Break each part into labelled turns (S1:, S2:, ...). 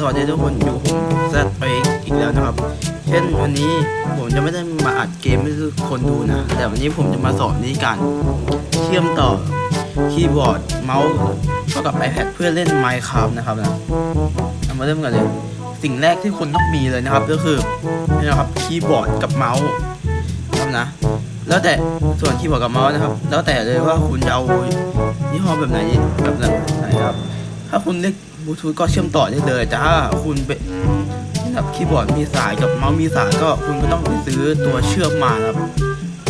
S1: สวัสดีทุกคนอยู่ผมแซดไปอีกแล้วนะครับ เช่นวันนี้ผมจะไม่ได้มาอัดเกมให้ทุกคนดูนะ แต่วันนี้ผมจะมาสอนวิธีการเชื่อมต่อคีย์บอร์ดเมาส์เข้ากับ iPad เพื่อเล่น Minecraft นะครับนะเอามาเริ่มกันเลย สิ่งแรกที่คุณต้องมีเลยนะครับ ก็คือนี่นะครับคีย์บอร์ดกับเมาส์นะครับนะแล้วแต่ส่วนคีย์บอร์ดกับเมาส์นะครับ แล้วแต่เลยว่าคุณจะเอายี่ห้อแบบไหนแบบไหนนะครับ ถ้าคุณเรียก ลูทูธก็เชื่อมต่อได้เลยแต่ถ้าคุณเป็นแบบคีย์บอร์ดมีสายกับเมาส์มีสายก็คุณก็ต้องไปซื้อตัวเชื่อมมาครับ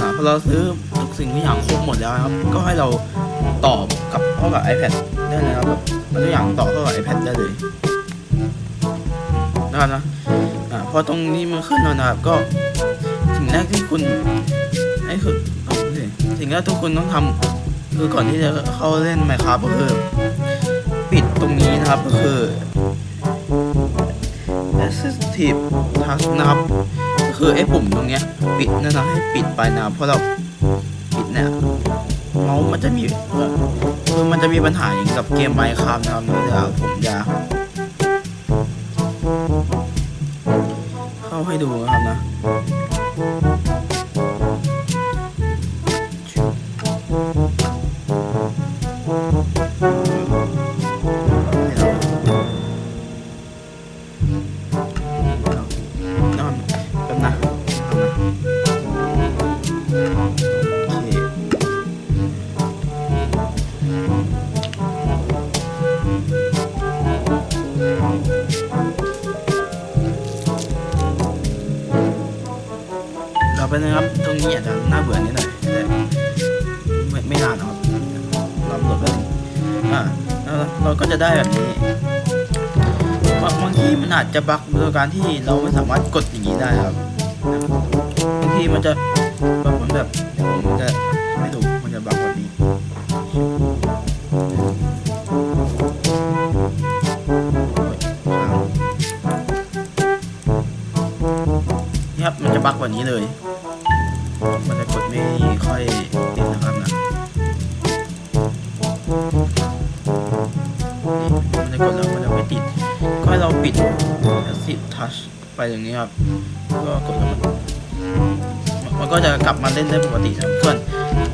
S1: อ่าพอเราซื้อทุกสิ่งทุกอย่างครบหมดแล้วครับ ก็ให้เราต่อกับเข้ากับ iPad ได้เลยครับแบบมันทุกอย่างต่อเข้ากับ iPad ได้เลยนะครับนะพอตรงนี้มันขึ้นแล้วนะครับก็สิ่งแรกที่คุณไอ้คือเอาสิสิ่งแรกที่คุณต้องทำคือก่อนที่จะเข้าเล่น Minecraft ก็คือ ปิดตรงนี้นะครับก็คือ assistive task นะครับก็คือไอ้ปุ่มตรงเนี้ยปิดนะครับให้ปิดไปนะเพราะเราปิดเนี่ยเมาส์มันจะมีคือมันจะมีปัญหาอย่างกับเกม Minecraft นะครับเดี๋ยวผมจะเข้าให้ดูนะครับนะ เราไปนะครับ ตรงนี้อาจจะน่าเบื่อนิดหน่อยแต่ไม่ไม่นานหรอกเราหลดไปเลยอ่าแล้วเราก็จะได้แบบนี้บางบางทีมันอาจจะบั๊กโดยการที่เราไม่สามารถกดอย่างนี้ได้ครับบางทีมันจะบั๊กมันแบบ บมันจะบั๊กแบบนี้เลยมันจะกดไม่ค่อยติดนะครับนะมันจะกดแล้วมันจะไม่ติด ก็เราปิด Acid Touch ไปอย่างนี้ครับ ก็กดแล้วมันมันก็จะกลับมาเล่นได้ปกติครับส่วน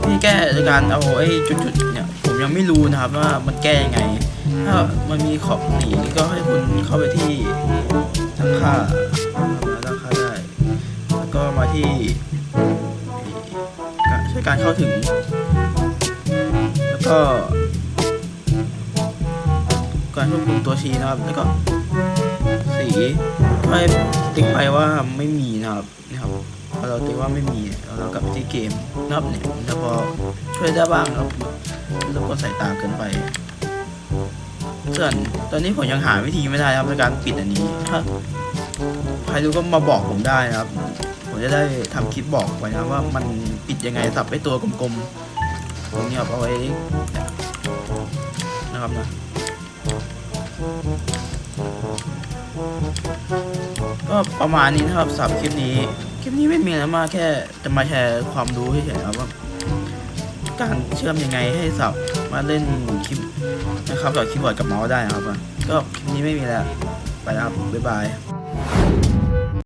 S1: ที่แก้ในการเอาไอ้จุดๆเนี่ยผมยังไม่รู้นะครับว่ามันแก้ยังไง ถ้ามันมีขอบสีก็ให้คุณเข้าไปที่ตั้งค่า ที่ใช้การเข้าถึง แล้วก็การควบคุมตัวชี้นะครับ แล้วก็สีให้ติ๊กไปว่าไม่มีนะครับนะครับพอเราติ๊กว่าไม่มีเรากลับไปที่เกมนับเนี่ยมันจะพอช่วยได้บ้างครับแล้วก็ใส่ตาเกินไปส่วนตอนนี้ผมยังหาวิธีไม่ได้ครับในการปิดอันนี้ถ้าใครรู้ก็มาบอกผมได้นะครับ ผมจะได้ทำคลิปบอกไว้นะว่ามันปิดยังไงสับไอ้ตัวกลมๆตรงนี้เอาไว้นะครับนะก็ประมาณนี้นะครับสำหรับคลิปนี้ คลิปนี้ไม่มีอะไรมากแค่จะมาแชร์ความรู้เฉยๆครับว่าการเชื่อมยังไงให้สับมาเล่นคลิปนะครับกับคีย์บอร์ดกับเมาส์ได้นะครับ ก็คลิปนี้ไม่มีแล้ว ไปแล้วครับบ๊ายบาย